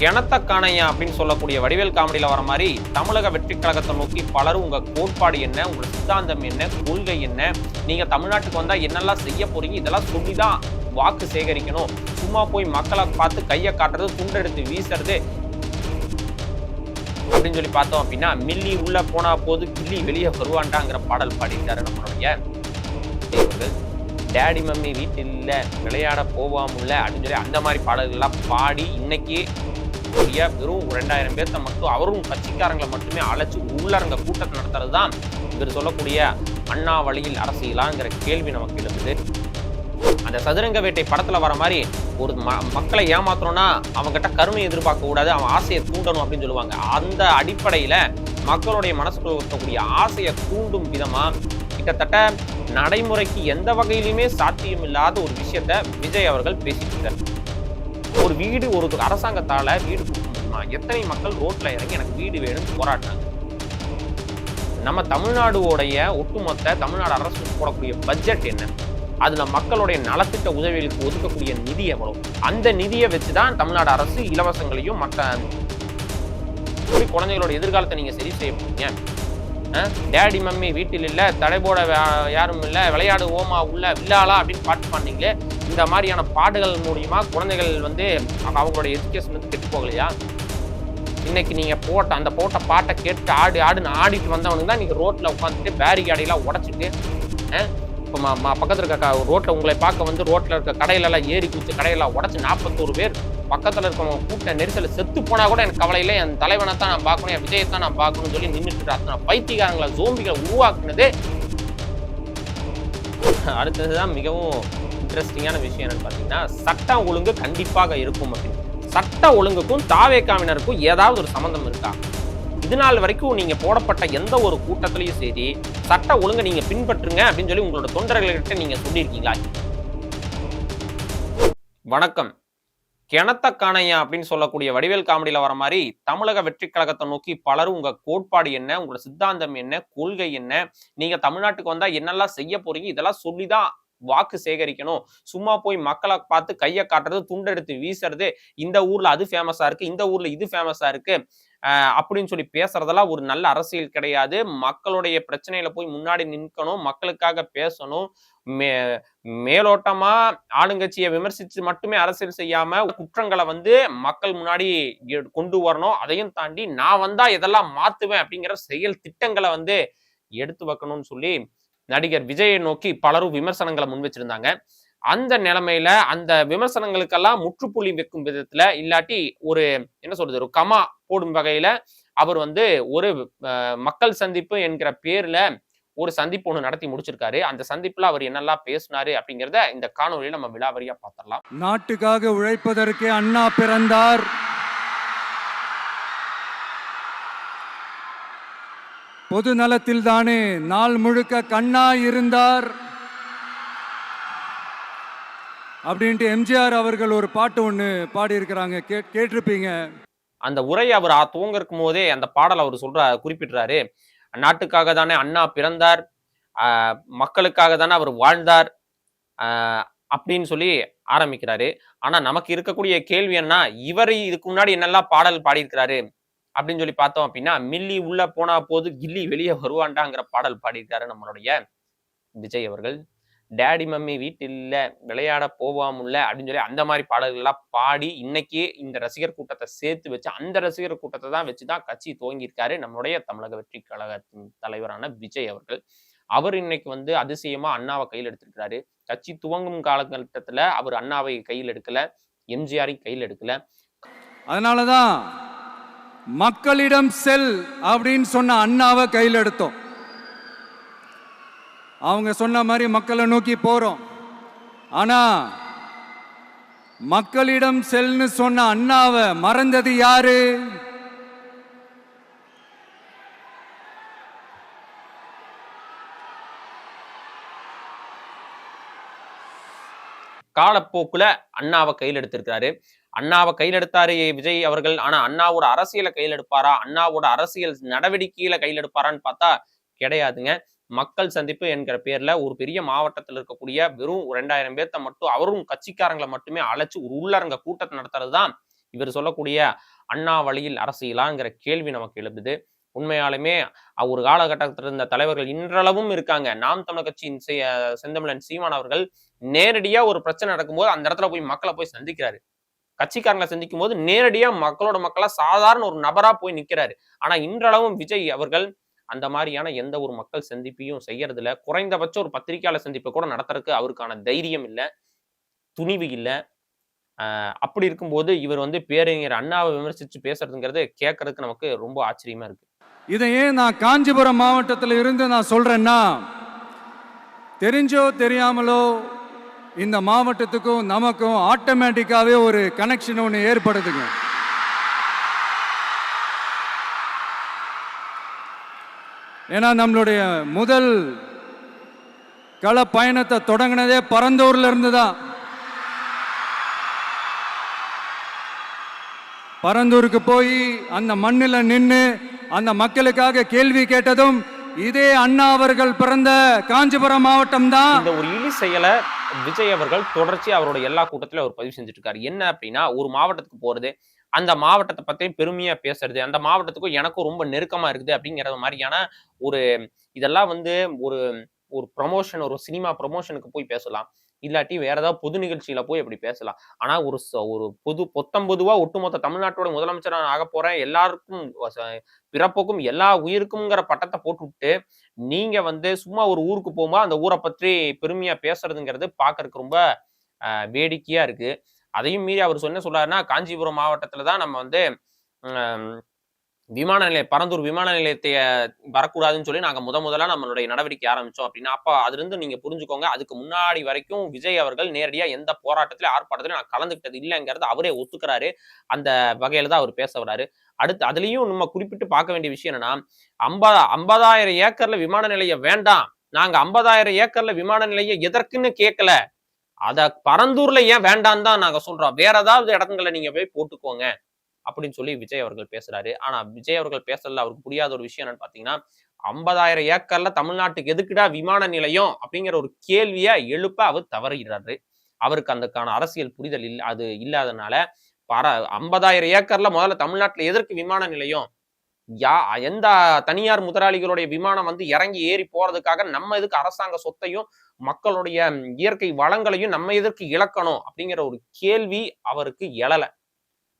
கிணத்த காணையா அப்படின்னு சொல்லக்கூடிய வடிவேல் காமெடியில வர மாதிரி தமிழக வெற்றி கழகத்தை நோக்கி பலரும் உங்கள் கோட்பாடு என்ன உங்கள் சித்தாந்தம் என்ன கொள்கை என்ன? நீங்க தமிழ்நாட்டுக்கு வந்தால் என்னெல்லாம் செய்ய போறீங்க? இதெல்லாம் சொல்லி தான் வாக்கு சேகரிக்கணும். சும்மா போய் மக்களை பார்த்து கையை காட்டுறது துண்டெடுத்து வீசுறது அப்படின்னு சொல்லி பார்த்தோம் அப்படின்னா மில்லி உள்ள போனா போது கில்லி வெளியே வருவான்டாங்கிற பாடல் பாடிட்டாரு நம்மளுடைய டேடி மம்மி வீட்டில் இல்லை விளையாட போவாமுல்ல அப்படின்னு சொல்லி அந்த மாதிரி பாடல்கள்லாம் பாடி இன்னைக்கு கூடிய வெறும் ரெண்டாயிரம் பேர்த்த மட்டும் அவரும் கட்சிக்காரங்களை மட்டுமே அழைச்சி உள்ளரங்க கூட்டத்தை நடத்துறது தான் இவர் சொல்லக்கூடிய அண்ணா வழியில் அரசியலாங்கிற கேள்வி நமக்கு எழுந்தது. அந்த சதுரங்க வேட்டை படத்துல வர மாதிரி ஒரு ம மக்களை ஏமாத்தணும்னா அவங்ககிட்ட கருணை எதிர்பார்க்க கூடாது அவன் ஆசையை தூண்டணும் அப்படின்னு சொல்லுவாங்க. அந்த அடிப்படையில மக்களுடைய மனசுக்குள்ள இருக்கக்கூடிய ஆசையை தூண்டும் விதமா கிட்டத்தட்ட நடைமுறைக்கு எந்த வகையிலுமே சாத்தியம் இல்லாத ஒரு விஷயத்த விஜய் அவர்கள் பேசிட்டு ஒரு வீடு ஒரு அரசாங்கத்தால வீடு கொடுக்கணும்னா எத்தனை மக்கள் ரோட்ல இறங்கி எனக்கு வீடு வேணும்னு போராடினாங்க நம்ம தமிழ்நாடுடைய ஒட்டுமொத்த தமிழ்நாடு அரசு போடக்கூடிய பட்ஜெட் என்ன? அதுல மக்களுடைய நலத்திட்ட உதவிகளுக்கு ஒதுக்கக்கூடிய நிதி எவ்வளோ அந்த நிதியை வச்சு தான் தமிழ்நாடு அரசு இலவசங்களையும் மற்ற குழந்தைகளோட எதிர்காலத்தை நீங்க சரி செய்ய போறீங்க. டேடி மம்மி வீட்டில் இல்லை தடை போட யாரும் இல்லை விளையாடு ஓமா உள்ள வில்லாளா அப்படின்னு பாட்டு பண்ணீங்களே இந்த மாதிரியான பாடுகள் மூலியமா குழந்தைகள் வந்து அவங்களோட எஜுகேஷன் வந்து கெட்டு போகலையா? இன்னைக்கு நீங்க போட்ட அந்த போட்ட பாட்டை கேட்டு ஆடு ஆடுன்னு ஆடிட்டு வந்தவனுக்கு தான் நீங்க ரோட்ல உட்காந்துட்டு பேரிகாடையெல்லாம் உடச்சிட்டு இப்போ ம ம- இருக்க ரோட்ல உங்களை பார்க்க வந்து ரோட்ல இருக்க கடையிலலாம் ஏறி குச்சி கடையெல்லாம் உடச்சு நாற்பத்தோரு பேர் பக்கத்தில் இருக்கவங்க கூட்ட நெரிசலை செத்து போனா கூட எனக்கு கவலையில் என் தலைவனை தான் நான் பார்க்கணும் என் விஜயத்தை நான் பார்க்கணும்னு சொல்லி நின்றுட்டு அத்தனை பைத்தியக்காரங்களை ஜோம்பிகளை உருவாக்குனது அடுத்தது தான் மிகவும் இன்ட்ரெஸ்டிங்கான விஷயம் என்னன்னு பார்த்தீங்கன்னா சட்டம் ஒழுங்கு கண்டிப்பாக இருக்கும் அப்படின்னு. சட்ட ஒழுங்குக்கும் தாவேக்காவினருக்கும் ஏதாவது ஒரு சம்மந்தம் இருக்கா? இது நாள் வரைக்கும் நீங்கள் போடப்பட்ட எந்த ஒரு கூட்டத்திலையும் சரி சட்ட ஒழுங்கை நீங்கள் பின்பற்றுங்க அப்படின்னு சொல்லி உங்களோட தொண்டர்கள்கிட்ட நீங்கள் சொல்லியிருக்கீங்களா? வணக்கம். கிணத்த காணையா அப்படின்னு சொல்லக்கூடிய வடிவேல் காமெடியில் வர மாதிரி தமிழக வெற்றி கழகத்தை நோக்கி பலரும் உங்க கோட்பாடு என்ன உங்களோட சித்தாந்தம் என்ன கொள்கை என்ன நீங்க தமிழ்நாட்டுக்கு வந்தா என்னெல்லாம் செய்ய போறீங்க இதெல்லாம் சொல்லிதான் வாக்கு சேகரிக்கணும். சும்மா போய் மக்களை பார்த்து கையை காட்டுறது துண்டெடுத்து வீசுறது இந்த ஊர்ல அது ஃபேமஸா இருக்கு இந்த ஊர்ல இது ஃபேமஸா இருக்கு ஆஹ் அப்படின்னு சொல்லி பேசுறதெல்லாம் ஒரு நல்ல அரசியல் கிடையாது. மக்களுடைய பிரச்சனையில போய் முன்னாடி நிற்கணும் மக்களுக்காக பேசணும் மே மேலோட்டமா ஆளுங்கட்சியை விமர்சிச்சு மட்டுமே அரசியல் செய்யாம குற்றங்களை வந்து மக்கள் முன்னாடி கொண்டு வரணும். அதையும் தாண்டி நான் வந்தா இதெல்லாம் மாத்துவேன் அப்படிங்கிற செயல் திட்டங்களை வந்து எடுத்து வைக்கணும்னு சொல்லி நடிகர் விஜயை நோக்கி பலரும் விமர்சனங்களை முன் வச்சிருந்தாங்க. அந்த நிலைமையில அந்த விமர்சனங்களுக்கெல்லாம் முற்றுப்புள்ளி வைக்கும் விதத்துல இல்லாட்டி ஒரு என்ன சொல்றது ஒரு கமா போடும் வகையில அவர் வந்து ஒரு மக்கள் சந்திப்பு என்கிற பேர்ல ஒரு சந்திப்பு ஒண்ணு நடத்தி முடிச்சிருக்காரு. அந்த சந்திப்புல அவர் என்னெல்லாம் பேசினாரு அப்படிங்கிறத இந்த காணொலியில நம்ம விலாவரியா பார்த்தரலாம் நாட்டுக்காக உழைப்பதற்கே அண்ணா பிறந்தார். பொது நலத்தில் தானே நாள் முழுக்க கண்ணா இருந்தார். அப்படின்ட்டு எம்ஜிஆர் அவர்கள் ஒரு பாட்டு ஒன்று பாடியிருக்கிறாங்க. கே கேட்டிருப்பீங்க. அந்த உரை அவர் துவங்க இருக்கும் போதே அந்த பாடல் அவர் சொல்ற குறிப்பிடுறாரு. நாட்டுக்காக தானே அண்ணா பிறந்தார். மக்களுக்காக தானே அவர் வாழ்ந்தார். ஆஹ் அப்படின்னு சொல்லி ஆரம்பிக்கிறாரு. ஆனா நமக்கு இருக்கக்கூடிய கேள்வி என்ன இவர் இதுக்கு முன்னாடி என்னெல்லாம் பாடல் பாடியிருக்கிறாரு அப்படின்னு சொல்லி பார்த்தோம் அப்படின்னா மில்லி உள்ள போனா போது கில்லி வெளியே வருவான்டாங்கிற பாடல் பாடியிருக்காரு நம்மளுடைய விஜய் அவர்கள். டேடி மம்மி வீட்டில் விளையாட போவாமுல்ல அப்படின்னு சொல்லி அந்த மாதிரி பாடல்கள்லாம் பாடி இன்னைக்கு இந்த ரசிகர் கூட்டத்தை சேர்த்து வச்சு அந்த ரசிகர் கூட்டத்தை தான் வச்சு தான் கட்சி துவங்கியிருக்காரு நம்முடைய தமிழக வெற்றி கழகத்தின் தலைவரான விஜய் அவர்கள். அவர் இன்னைக்கு வந்து அதிசயமா அண்ணாவை கையில் எடுத்திருக்கிறாரு. கட்சி துவங்கும் காலகட்டத்தில் அவர் அண்ணாவை கையில் எடுக்கல எம்ஜிஆரையும் கையில் எடுக்கல. அதனாலதான் மக்களிடம் செல் அப்படின்னு சொன்ன அண்ணாவை கையில் எடுத்தோம். அவங்க சொன்ன மாதிரி மக்களை நோக்கி போறோம். ஆனா மக்களிடம் செல்னு சொன்ன அண்ணாவை மறந்தது யாரு? காலப்போக்குல அண்ணாவை கையில் எடுத்திருக்கிறாரு. அண்ணாவை கையில் எடுத்தாரு விஜய் அவர்கள். ஆனா அண்ணாவோட அரசியலை கையில் எடுப்பாரா? அண்ணாவோட அரசியல் நடவடிக்கையில கையில் எடுப்பாரான்னு பார்த்தா கிடையாதுங்க. மக்கள் சந்திப்பு என்கிற பேர்ல ஒரு பெரிய மாவட்டத்தில் இருக்கக்கூடிய வெறும் ரெண்டாயிரம் பேர்த்த மட்டும் அவரும் கட்சிக்காரங்களை மட்டுமே அழைச்சு ஒரு உள்ளரங்க கூட்டத்தை நடத்துறது தான் இவர் சொல்லக்கூடிய அண்ணா வழியில் அரசியலாங்கிற கேள்வி நமக்கு எழுப்புது உண்மையாலுமே ஒரு காலகட்டத்தில் இருந்த தலைவர்கள் இன்றளவும் இருக்காங்க. நாம் தமிழர் கட்சியின் செந்தமிழன் சீமான் அவர்கள் நேரடியா ஒரு பிரச்சனை நடக்கும்போது அந்த இடத்துல போய் மக்களை போய் சந்திக்கிறாரு. கட்சிக்காரங்களை சந்திக்கும் போது நேரடியா மக்களோட மக்களா சாதாரண ஒரு நபரா போய் நிக்கிறாரு. ஆனா இன்றளவும் விஜய் அவர்கள் அந்த மாதிரியான எந்த ஒரு மக்கள் சந்திப்பையும் செய்யறதுல குறைந்தபட்சம் ஒரு பத்திரிகையாளர் சந்திப்பை கூட நடத்துறதுக்கு அவருக்கான தைரியம் இல்லை துணிவு இல்லை. அப்படி இருக்கும்போது இவர் வந்து பேரறிஞர் அண்ணாவை விமர்சித்து பேசுறதுங்கிறது கேட்கறதுக்கு நமக்கு ரொம்ப ஆச்சரியமா இருக்கு. இதை ஏன் நான் காஞ்சிபுரம் மாவட்டத்தில் இருந்து நான் சொல்றேன்னா தெரிஞ்சோ தெரியாமலோ இந்த மாவட்டத்துக்கும் நமக்கும் ஆட்டோமேட்டிக்காவே ஒரு கனெக்ஷன் ஒன்று ஏற்படுதுங்க. ஏன்னா நம்மளுடைய முதல் கள பயணத்தை தொடங்கினதே பரந்தூர்ல இருந்து தான் பரந்தூருக்கு போய் அந்த மண்ணில் நின்று அந்த மக்களுக்காக கேள்வி கேட்டதும் இதே அண்ணா அவர்கள் பிறந்த காஞ்சிபுரம் மாவட்டம் தான். இந்த ஒரு இழி செயலை விஜய் அவர்கள் தொடர்ச்சி அவரோட எல்லா கூட்டத்திலும் அவர் பதிவு செஞ்சுட்டு இருக்காரு. என்ன அப்படின்னா ஒரு மாவட்டத்துக்கு போறது அந்த மாவட்டத்தை பற்றி பெருமையாக பேசுறது. அந்த மாவட்டத்துக்கும் எனக்கும் ரொம்ப நெருக்கமாக இருக்குது அப்படிங்கிற மாதிரியான ஒரு இதெல்லாம் வந்து ஒரு ஒரு ப்ரமோஷன் ஒரு சினிமா ப்ரமோஷனுக்கு போய் பேசலாம். இல்லாட்டி வேற ஏதாவது பொது நிகழ்ச்சியில போய் அப்படி பேசலாம். ஆனா ஒரு ஒரு பொது பொத்தம் பொதுவா ஒட்டுமொத்த தமிழ்நாட்டோட முதலமைச்சர் நான் ஆக போறேன். எல்லாருக்கும் பிறப்புக்கும் எல்லா உயிருக்கும்ங்கிற பட்டத்தை போட்டுவிட்டு நீங்க வந்து சும்மா ஒரு ஊருக்கு போகும்போது அந்த ஊரை பற்றி பெருமையா பேசுறதுங்கிறது பாக்குறதுக்கு ரொம்ப வேடிக்கையா இருக்கு. அதையும் மீறி அவர் சொன்ன சொல்றாருன்னா காஞ்சிபுரம் மாவட்டத்துல தான் நம்ம வந்து விமான நிலையம் பரந்தூர் விமான நிலையத்தை வரக்கூடாதுன்னு சொல்லி நாங்க முத முதலாக நம்மளுடைய நடவடிக்கை ஆரம்பிச்சோம் அப்படின்னா அப்ப அதுலேருந்து நீங்கள் நீங்க புரிஞ்சுக்கோங்க அதுக்கு முன்னாடி வரைக்கும் விஜய் அவர்கள் நேரடியா எந்த போராட்டத்திலும் ஆர்ப்பாட்டத்திலும் நான் கலந்துக்கிட்டது இல்லைங்கிறது அவரே ஒத்துக்கிறாரு. அந்த வகையில தான் அவர் பேச வர்றாரு. அடுத்து அதுலயும் நம்ம குறிப்பிட்டு பார்க்க வேண்டிய விஷயம் என்னன்னா ஐம்பது ஐம்பதாயிரம் ஏக்கர்ல விமான நிலையம் வேண்டாம். நாங்க ஐம்பதாயிரம் ஏக்கர்ல விமான நிலையம் எதற்குன்னு கேட்கல அதை பரந்தூர்ல ஏன் வேண்டாம் தான் நாங்க சொல்றோம். வேற ஏதாவது இடங்களை நீங்க போய் போட்டுக்கோங்க அப்படின்னு சொல்லி விஜய் அவர்கள் பேசுறாரு. ஆனா விஜய் அவர்கள் பேசல அவருக்கு புரியாத ஒரு விஷயம் என்னன்னு பாத்தீங்கன்னா ஐம்பதாயிரம் ஏக்கர்ல தமிழ்நாட்டுக்கு எதுக்குடா விமான நிலையம் அப்படிங்கிற ஒரு கேள்வியை எழுப்ப அவர் தவறுகிறாரு. அவருக்கு அதுக்கான அரசியல் புரிதல் இல்ல அது இல்லாதனால பர ஐம்பதாயிரம் ஏக்கர்ல முதல்ல தமிழ்நாட்டுல எதற்கு விமான நிலையம்? யா எந்த தனியார் முதலாளிகளுடைய விமானம் வந்து இறங்கி ஏறி போறதுக்காக நம்ம எதுக்கு அரசாங்க சொத்தையும் மக்களுடைய இயற்கை வளங்களையும் நம்ம எதற்கு இழக்கணும் அப்படிங்கிற ஒரு கேள்வி அவருக்கு எழல.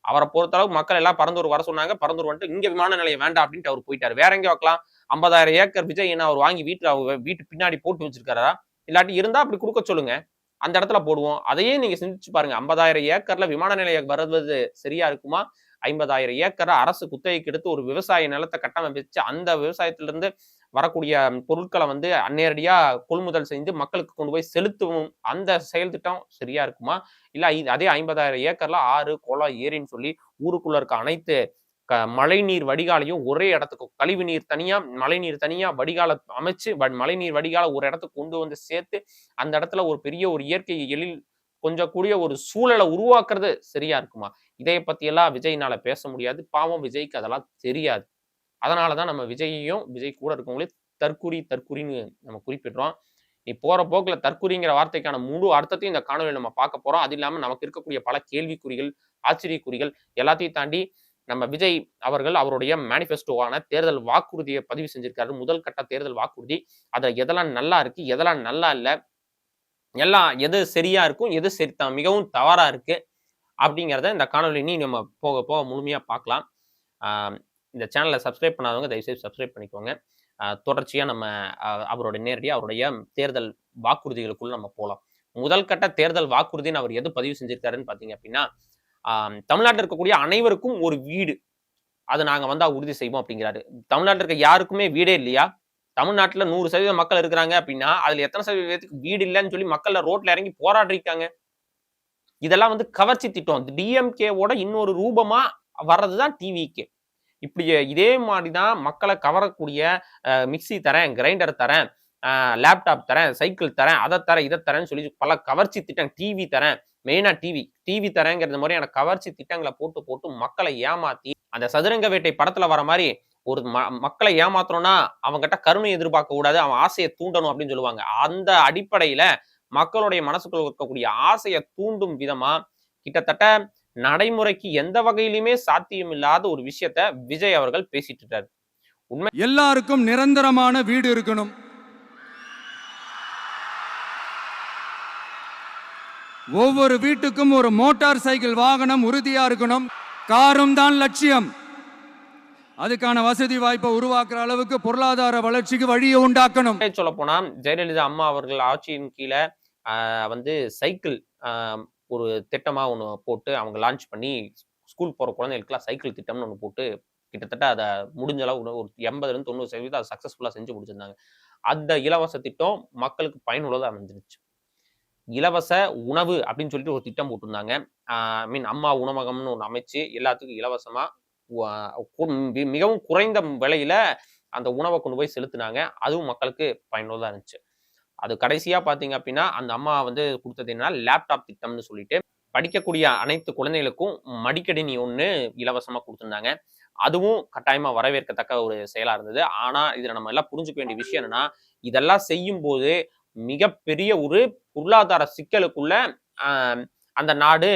அவரை பொறுத்தளவு மக்கள் எல்லாம் பரந்தூர் வர சொன்னாங்க. பரந்தூர் வந்துட்டு இங்க விமான நிலையம் வேண்டாம் அப்படின்ட்டு அவர் போயிட்டாரு. வேற எங்கே வைக்கலாம். ஐம்பதாயிரம் ஏக்கர் விஜய் என்ன அவர் வாங்கி வீட்டுல அவர் வீட்டு பின்னாடி போட்டு வச்சிருக்காரா? இல்லாட்டி இருந்தா அப்படி கொடுக்க சொல்லுங்க. அந்த இடத்துல போடுவோம். அதையே நீங்க சிந்திச்சு பாருங்க. ஐம்பதாயிரம் ஏக்கர்ல விமான நிலையம் வருவது சரியா இருக்குமா? ஐம்பதாயிரம் ஏக்கரை அரசு குத்தகைக்கு எடுத்து ஒரு விவசாய நிலத்தை கட்டமைச்சு அந்த விவசாயத்திலிருந்து வரக்கூடிய பொருட்களை வந்து நேரடியா கொள்முதல் செய்து மக்களுக்கு கொண்டு போய் செலுத்தவும் அந்த செயல் திட்டம் சரியா இருக்குமா? இல்ல அதே ஐம்பதாயிரம் ஏக்கர்ல ஆறு குளம் ஏரின்னு சொல்லி ஊருக்குள்ள இருக்க அனைத்து க மழைநீர் வடிகாலையும் ஒரே இடத்துக்கு கழிவு நீர் தனியா மழைநீர் தனியா வடிகால அமைச்சு மழைநீர் வடிகால ஒரு இடத்துக்கு கொண்டு வந்து சேர்த்து அந்த இடத்துல ஒரு பெரிய ஒரு இயற்கை எழில் கொஞ்சம் கூடிய ஒரு சூழலை உருவாக்குறது சரியா இருக்குமா? இதை பத்தி எல்லாம் விஜய்னால பேச முடியாது. பாவம் விஜய்க்கு அதெல்லாம் தெரியாது. அதனாலதான் நம்ம விஜயையும் விஜய் கூட இருக்கவங்களே தற்குறி தற்குறின்னு நம்ம குறிப்பிடுறோம். நீ போற போக்குல தற்குறிங்கிற வார்த்தைக்கான முழு அர்த்தத்தையும் இந்த காணொலியில் நம்ம பார்க்க போறோம். அது இல்லாம நமக்கு இருக்கக்கூடிய பல கேள்விக்குறிகள் ஆச்சரியக்குறிகள் எல்லாத்தையும் தாண்டி நம்ம விஜய் அவர்கள் அவருடைய மேனிஃபெஸ்டோவான தேர்தல் வாக்குறுதியை பதிவு செஞ்சிருக்காரு. முதல் கட்ட தேர்தல் வாக்குறுதி. அதுல எதெல்லாம் நல்லா இருக்கு எதெல்லாம் நல்லா இல்லை எல்லாம் எது சரியா இருக்கும் எது சரி த- மிகவும் தவறா இருக்கு அப்படிங்கிறத இந்த காணொலி நீ நம்ம போக போக முழுமையாக பார்க்கலாம் இந்த சேனலை சப்ஸ்கிரைப் பண்ணாதவங்க தயவுசெய்து சப்ஸ்கிரைப் பண்ணிக்கோங்க. தொடர்ச்சியாக நம்ம அவரோட அவருடைய நேரடியாக அவருடைய தேர்தல் வாக்குறுதிகளுக்குள்ள நம்ம போகலாம் முதல் கட்ட தேர்தல் வாக்குறுதின்னு அவர் எது பதிவு செஞ்சிருக்காருன்னு பார்த்தீங்க அப்படின்னா தமிழ்நாட்டில் இருக்கக்கூடிய அனைவருக்கும் ஒரு வீடு. அதை நாங்கள் வந்தால் உறுதி செய்வோம் அப்படிங்கிறாரு. தமிழ்நாட்டில் இருக்க யாருக்குமே வீடே இல்லையா? தமிழ்நாட்டில் நூறு சதவீத மக்கள் இருக்கிறாங்க அப்படின்னா அதுல எத்தனை சதவீதத்துக்கு வீடு இல்லைன்னு சொல்லி மக்கள்ல ரோட்ல இறங்கி போராடிருக்காங்க. இதெல்லாம் வந்து கவர்ச்சி திட்டம். டிஎம்கேவோட இன்னொரு ரூபமா வர்றதுதான் டிவிகே இப்படி இதே மாதிரி தான் மக்களை கவரக்கூடிய மிக்ஸி தரேன் கிரைண்டர் தரேன் லேப்டாப் தரேன் சைக்கிள் தரேன் அதை தரேன் இதை தரேன்னு சொல்லி பல கவர்ச்சி திட்டம் டிவி தரேன் மெயினாக டிவி டிவி தரேங்கிறது மாதிரியான கவர்ச்சி திட்டங்களை போட்டு போட்டு மக்களை ஏமாத்தி அந்த சதுரங்க வேட்டை படத்துல வர மாதிரி ஒரு ம- மக்களை ஏமாத்துறோம்னா அவங்ககிட்ட கருணை எதிர்பார்க்க கூடாது அவன் ஆசையை தூண்டணும் அப்படின்னு சொல்லுவாங்க. அந்த அடிப்படையில மக்களுடைய மனசுக்குள்ள இருக்கக்கூடிய ஆசையை தூண்டும் விதமா கிட்டத்தட்ட நடைமுறைக்கு எந்த வகையிலுமே சாத்தியம் இல்லாத ஒரு விஷயத்த விஜய் அவர்கள் பேசிட்டு இருக்காரு. எல்லாருக்கும் நிரந்தரமான வீடு இருக்கணும். ஒவ்வொரு வீட்டுக்கும் ஒரு மோட்டார் சைக்கிள் வாகனம் உறுதியா இருக்கணும். காரும் தான் லட்சியம். அதுக்கான வசதி வாய்ப்பை உருவாக்குற அளவுக்கு பொருளாதார வளர்ச்சிக்கு வழியை உண்டாக்கணும். சொல்ல போனா ஜெயலலிதா அம்மா அவர்கள் ஆட்சியின் கீழே வந்து சைக்கிள் ஒரு திட்டமா ஒன்று போட்டு அவங்க லான்ச் பண்ணி ஸ்கூல் போற குழந்தைகளுக்குலாம் சைக்கிள் திட்டம்னு ஒன்று போட்டு கிட்டத்தட்ட அதை முடிஞ்ச அளவு ஒரு- எண்பதுலேருந்து தொண்ணூறு சதவீதம் அதை சக்ஸஸ்ஃபுல்லாக செஞ்சு முடிச்சிருந்தாங்க. அந்த இலவச திட்டம் மக்களுக்கு பயனுள்ளதாக அமைஞ்சிருச்சு. இலவச உணவு அப்படின்னு சொல்லிட்டு ஒரு திட்டம் போட்டிருந்தாங்க. ஐ மீன் அம்மா உணவகம்னு ஒன்று அமைச்சு எல்லாத்துக்கும் இலவசமாக மிகவும் குறைந்த விலையில அந்த உணவை கொண்டு போய் செலுத்தினாங்க. அதுவும் மக்களுக்கு பயனுள்ளதாக இருந்துச்சு. அது கடைசியா பாத்தீங்க அப்படின்னா அந்த அம்மா வந்து கொடுத்தது என்னன்னா லேப்டாப் திட்டம்னு சொல்லிட்டு படிக்கக்கூடிய அனைத்து குழந்தைகளுக்கும் மடிக்கணினி ஒன்று இலவசமாக கொடுத்துருந்தாங்க. அதுவும் கட்டாயமாக வரவேற்கத்தக்க ஒரு செயலாக இருந்தது. ஆனால் இதில் நம்ம எல்லாம் புரிஞ்சுக்க வேண்டிய விஷயம் என்னன்னா இதெல்லாம் செய்யும் போது மிகப்பெரிய ஒரு பொருளாதார சிக்கலுக்குள்ள அந்த நாடு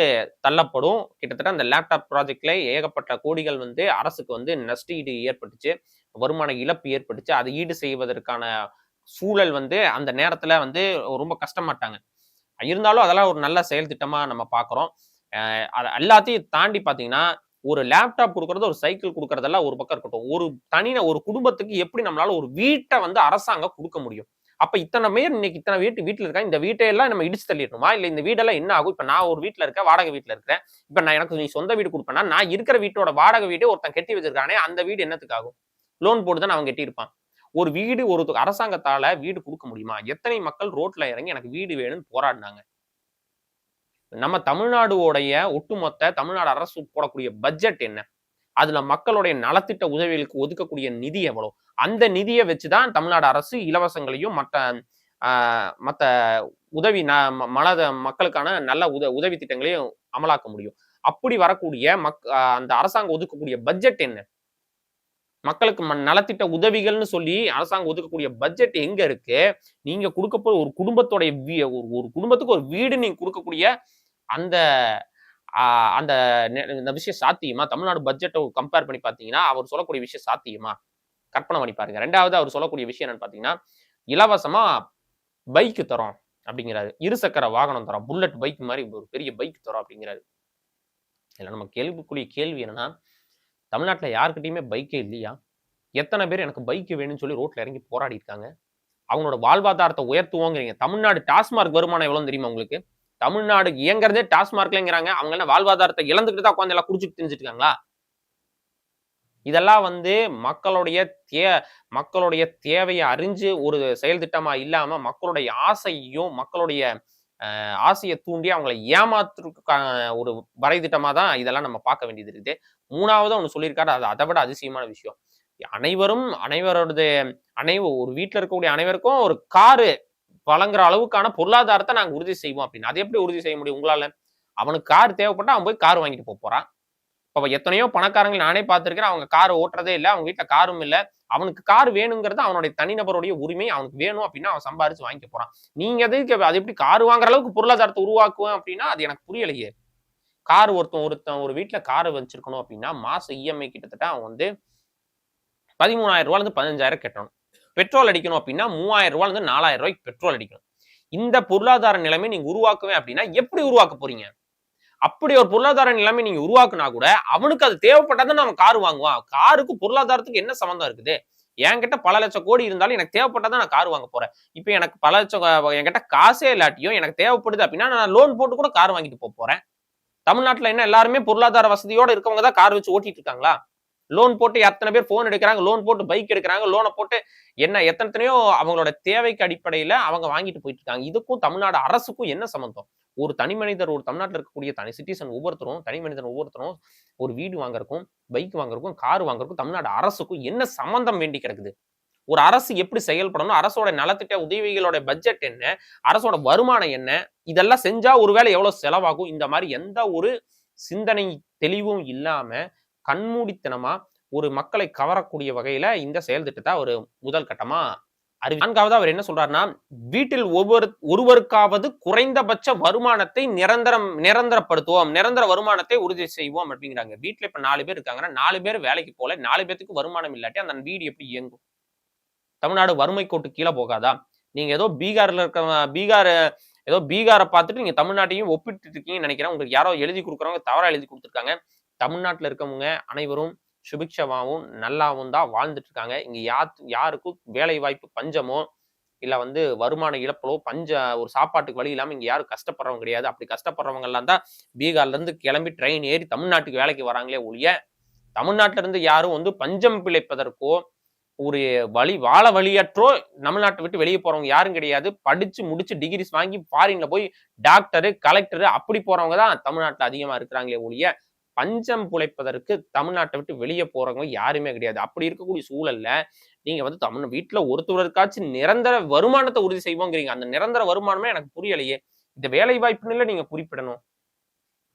தள்ளப்படும். கிட்டத்தட்ட அந்த லேப்டாப் ப்ராஜெக்ட்ல ஏகப்பட்ட கோடிகள் வந்து அரசுக்கு வந்து நஷ்டஈடு ஏற்பட்டுச்சு. வருமான இழப்பு ஏற்பட்டுச்சு. அதை ஈடு செய்வதற்கான சூழல் வந்து அந்த நேரத்துல வந்து ரொம்ப கஷ்டமாட்டாங்க. இருந்தாலும் அதெல்லாம் ஒரு நல்ல செயல் திட்டமா நம்ம பார்க்குறோம் அது எல்லாத்தையும் தாண்டி பார்த்தீங்கன்னா ஒரு லேப்டாப் கொடுக்கறது ஒரு சைக்கிள் கொடுக்கறதெல்லாம் ஒரு பக்கம் இருக்கட்டும். ஒரு தனின ஒரு குடும்பத்துக்கு எப்படி நம்மளால ஒரு வீட்டை வந்து அரசாங்கம் கொடுக்க முடியும்? அப்ப இத்தனை பேர் இன்னைக்கு இத்தனை வீட்டு வீட்டுல இருக்கா? இந்த வீட்டையெல்லாம் நம்ம இடிச்சு தள்ளிடணுமா? இல்ல இந்த வீடெல்லாம் என்ன ஆகும்? இப்ப நான் ஒரு வீட்டுல இருக்கேன் வாடகை வீட்டுல இருக்கிறேன். இப்ப நான் எனக்கு நீ சொந்த வீடு கொடுப்பேன்னா நான் இருக்கிற வீட்டோட வாடகை வீடு ஒருத்தன் கட்டி வச்சிருக்கானே அந்த வீடு என்னத்துக்கு ஆகும்? லோன் போட்டு தான் அவன் கட்டியிருப்பான். ஒரு வீடு ஒரு அரசாங்கத்தால வீடு கொடுக்க முடியுமா? எத்தனை மக்கள் ரோட்ல இறங்கி எனக்கு வீடு வேணும்னு போராடினாங்க. நம்ம தமிழ்நாடுடைய ஒட்டுமொத்த தமிழ்நாடு அரசு போடக்கூடிய பட்ஜெட் என்ன? அதுல மக்களுடைய நலத்திட்ட உதவிகளுக்கு ஒதுக்கக்கூடிய நிதி எவ்வளோ? அந்த நிதியை வச்சுதான் தமிழ்நாடு அரசு இலவசங்களையும் மற்ற மற்ற உதவி ந- ம- மனத மக்களுக்கான நல்ல உத உதவி திட்டங்களையும் அமலாக்க முடியும். அப்படி வரக்கூடிய மக் அந்த அரசாங்கம் ஒதுக்கக்கூடிய பட்ஜெட் என்ன? மக்களுக்கு நலத்திட்ட உதவிகள்னு சொல்லி அரசாங்கம் ஒதுக்கக்கூடிய பட்ஜெட் எங்க இருக்கு? நீங்க கொடுக்க ஒரு குடும்பத்தோடைய வீ- ஒரு ஒரு குடும்பத்துக்கு ஒரு வீடு நீங்க கொடுக்கக்கூடிய அந்த அந்த இந்த விஷயம் சாத்தியமா? தமிழ்நாடு பட்ஜெட்டை கம்பேர் பண்ணி பார்த்தீங்கன்னா அவர் சொல்லக்கூடிய விஷயம் சாத்தியமா? கற்பனை பண்ணி பாருங்க. ரெண்டாவது அவர் சொல்லக்கூடிய விஷயம் என்னன்னு பார்த்தீங்கன்னா இலவசமா பைக் தரோம் அப்படிங்கிறாரு. இருசக்கர வாகனம் தரோம். புல்லட் பைக் மாதிரி ஒரு பெரிய பைக் தரோம் அப்படிங்கிறாரு. இதில் நம்ம கேள்விக்குரிய கேள்வி என்னன்னா தமிழ்நாட்டில் யாருக்கிட்டையுமே பைக்கே இல்லையா? எத்தனை பேர் எனக்கு பைக் வேணும்னு சொல்லி ரோட்ல இறங்கி போராடி இருக்காங்க அவங்களோட வாழ்வாதாரத்தை உயர்த்துவோங்கிறீங்க. தமிழ்நாடு டாஸ்மார்க் வருமானம் எவ்வளோன்னு தெரியுமா உங்களுக்கு? தமிழ்நாடு இயங்குறதே டாஸ்மார்க்லங்கிறாங்க. அவங்க என்ன வாழ்வாதாரத்தை இழந்துக்கிட்டு தான் உட்காந்து எல்லாம் குடிச்சிட்டு தெரிஞ்சுட்டு இருக்காங்களா இதெல்லாம் வந்து மக்களுடைய தே மக்களுடைய தேவையை அறிஞ்சு ஒரு செயல் திட்டமா இல்லாம மக்களுடைய ஆசையும் மக்களுடைய ஆசையை தூண்டி அவங்களை ஏமாத்துறதுக்கான ஒரு வரை திட்டமா தான் இதெல்லாம் நம்ம பார்க்க வேண்டியது இருக்குது. மூணாவது ஒன்று சொல்லியிருக்காரு. அது அதை விட அதிசயமான விஷயம். அனைவரும் அனைவரோடது அனைவ ஒரு வீட்டில் இருக்கக்கூடிய அனைவருக்கும் ஒரு காரு வழங்குற அளவுக்கான பொருளாதாரத்தை நாங்கள் உறுதி செய்வோம் அப்படின்னு. அது எப்படி உறுதி செய்ய முடியும்? உங்களால. அவனுக்கு கார் தேவைப்பட்டா அவன் போய் கார் வாங்கிட்டு போக போறான். இப்போ எத்தனையோ பணக்காரங்க நானே பார்த்துருக்கிறேன். அவங்க கார் ஓட்டுறதே இல்லை. அவங்க வீட்டில் காரும் இல்லை. அவனுக்கு கார் வேணுங்கிறது அவனுடைய தனிநபருடைய உரிமை. அவனுக்கு வேணும் அப்படின்னா அவன் சம்பாரிச்சு வாங்கிக்க போறான். நீங்க எதுக்கு அது எப்படி கார் வாங்குற அளவுக்கு பொருளாதாரத்தை உருவாக்குவேன் அப்படின்னா அது எனக்கு புரியலையே. கார் ஒருத்தன் ஒருத்தன் ஒரு வீட்டில் கார் வச்சிருக்கணும் அப்படின்னா மாசம் இஎம்ஐ கிட்டத்தட்ட அவன் வந்து பதிமூணாயிரம் ரூபாயில இருந்து பதினஞ்சாயிரம் கட்டணும். பெட்ரோல் அடிக்கணும் அப்படின்னா மூவாயிரம் ரூபாயில இருந்து நாலாயிரம் ரூபாய்க்கு பெட்ரோல் அடிக்கணும். இந்த பொருளாதார நிலைமை நீங்க உருவாக்குவேன் அப்படின்னா எப்படி உருவாக்க போறீங்க? அப்படி ஒரு பொருளாதார நிலைமை நீங்க உருவாக்குனா கூட அவனுக்கு அது தேவைப்பட்டாதான் நம்ம கார் வாங்குவான். காருக்கு பொருளாதாரத்துக்கு என்ன சம்மந்தம் இருக்குது? என்கிட்ட பல லட்சம் கோடி இருந்தாலும் எனக்கு தேவைப்பட்டாதான் நான் கார் வாங்க போறேன். இப்போ எனக்கு பல லட்சம் என்கிட்ட காசே இல்லாட்டியும் எனக்கு தேவைப்படுது அப்படின்னா நான் லோன் போட்டு கூட கார் வாங்கிட்டு போக போறேன். தமிழ்நாட்டுல என்ன எல்லாருமே பொருளாதார வசதியோட இருக்கவங்க தான் கார் வச்சு ஓட்டிட்டு இருக்காங்களா? லோன் போட்டு எத்தனை பேர் ஃபோன் எடுக்கிறாங்க? லோன் போட்டு பைக் எடுக்கிறாங்க? லோனை போட்டு என்ன எத்தனைத்தனையோ அவங்களோட தேவைக்கு அடிப்படையில் அவங்க வாங்கிட்டு போயிட்டு இருக்காங்க இதுக்கும் தமிழ்நாடு அரசுக்கும் என்ன சம்மந்தம் ஒரு தனி மனிதர் ஒரு தமிழ்நாட்டில் இருக்கக்கூடிய தனி சிட்டிசன் ஒவ்வொருத்தரும் தனி மனிதன் ஒவ்வொருத்தரும் ஒரு வீடு வாங்குறக்கும் பைக் வாங்குறக்கும் கார் வாங்குறக்கும் தமிழ்நாடு அரசுக்கும் என்ன சம்மந்தம் வேண்டி கிடக்குது? ஒரு அரசு எப்படி செயல்படணும்? அரசோட நலத்திட்ட உதவிகளோட பட்ஜெட் என்ன? அரசோட வருமானம் என்ன? இதெல்லாம் செஞ்சா ஒருவேளை எவ்வளவு செலவாகும்? இந்த மாதிரி எந்த ஒரு சிந்தனை தெளிவும் இல்லாம கண்மூடித்தனமா ஒரு மக்களை கவரக்கூடிய வகையில இந்த செயல் திட்டத்தை ஒரு முதல் கட்டமா அறிவி நான்காவது அவர் என்ன சொல்றாருன்னா வீட்டில் ஒவ்வொரு ஒருவருக்காவது குறைந்தபட்ச வருமானத்தை நிரந்தரம் நிரந்தரப்படுத்துவோம் நிரந்தர வருமானத்தை உறுதி செய்வோம் அப்படிங்கிறாங்க. வீட்டுல இப்ப நாலு பேர் இருக்காங்கன்னா நாலு பேர் வேலைக்கு போல நாலு பேத்துக்கு வருமானம் இல்லாட்டி அந்த வீடு எப்படி இயங்கும்? தமிழ்நாடு வறுமை கோட்டு கீழே போகாதா? நீங்க ஏதோ பீகார்ல இருக்க பீகார் ஏதோ பீகாரை பார்த்துட்டு நீங்க தமிழ்நாட்டையும் ஒப்பிட்டு இருக்கீங்கன்னு நினைக்கிறேன். உங்களுக்கு யாரோ எழுதி கொடுக்குறவங்க தவறா எழுதி கொடுத்துருக்காங்க. தமிழ்நாட்டில் இருக்கவங்க அனைவரும் சுபிக்ஷமாவும் நல்லாவும் தான் வாழ்ந்துட்டு இருக்காங்க இங்கே யா யாருக்கும் வேலை வாய்ப்பு பஞ்சமோ இல்லை வந்து வருமான இழப்போ பஞ்ச ஒரு சாப்பாட்டுக்கு வழி இல்லாமல் இங்கே யாரும் கஷ்டப்படுறவங்க கிடையாது. அப்படி கஷ்டப்படுறவங்க எல்லாம் தான் பீகார்லேருந்து கிளம்பி ட்ரெயின் ஏறி தமிழ்நாட்டுக்கு வேலைக்கு வராங்களே ஒழிய தமிழ்நாட்டிலேருந்து யாரும் வந்து பஞ்சம் பிழைப்பதற்கோ ஒரு வழி வாழ வழியற்றோ தமிழ்நாட்டை விட்டு வெளியே போறவங்க யாரும் கிடையாது. படிச்சு முடிச்சு டிகிரிஸ் வாங்கி ஃபாரின்ல போய் டாக்டரு கலெக்டரு அப்படி போறவங்க தான் தமிழ்நாட்டில் அதிகமா இருக்கிறாங்களே ஒழிய பஞ்சம் புழைப்பதற்கு தமிழ்நாட்டை விட்டு வெளியே போறவங்க யாருமே கிடையாது. அப்படி இருக்கக்கூடிய சூழல்ல நீங்க வந்து தமிழ் வீட்டுல ஒருத்தவருக்காச்சும் நிரந்தர வருமானத்தை உறுதி செய்வோங்கிறீங்க. அந்த நிரந்தர வருமானமே எனக்கு புரியலையே. இந்த வேலை வாய்ப்புன்னு நீங்க குறிப்பிடணும்.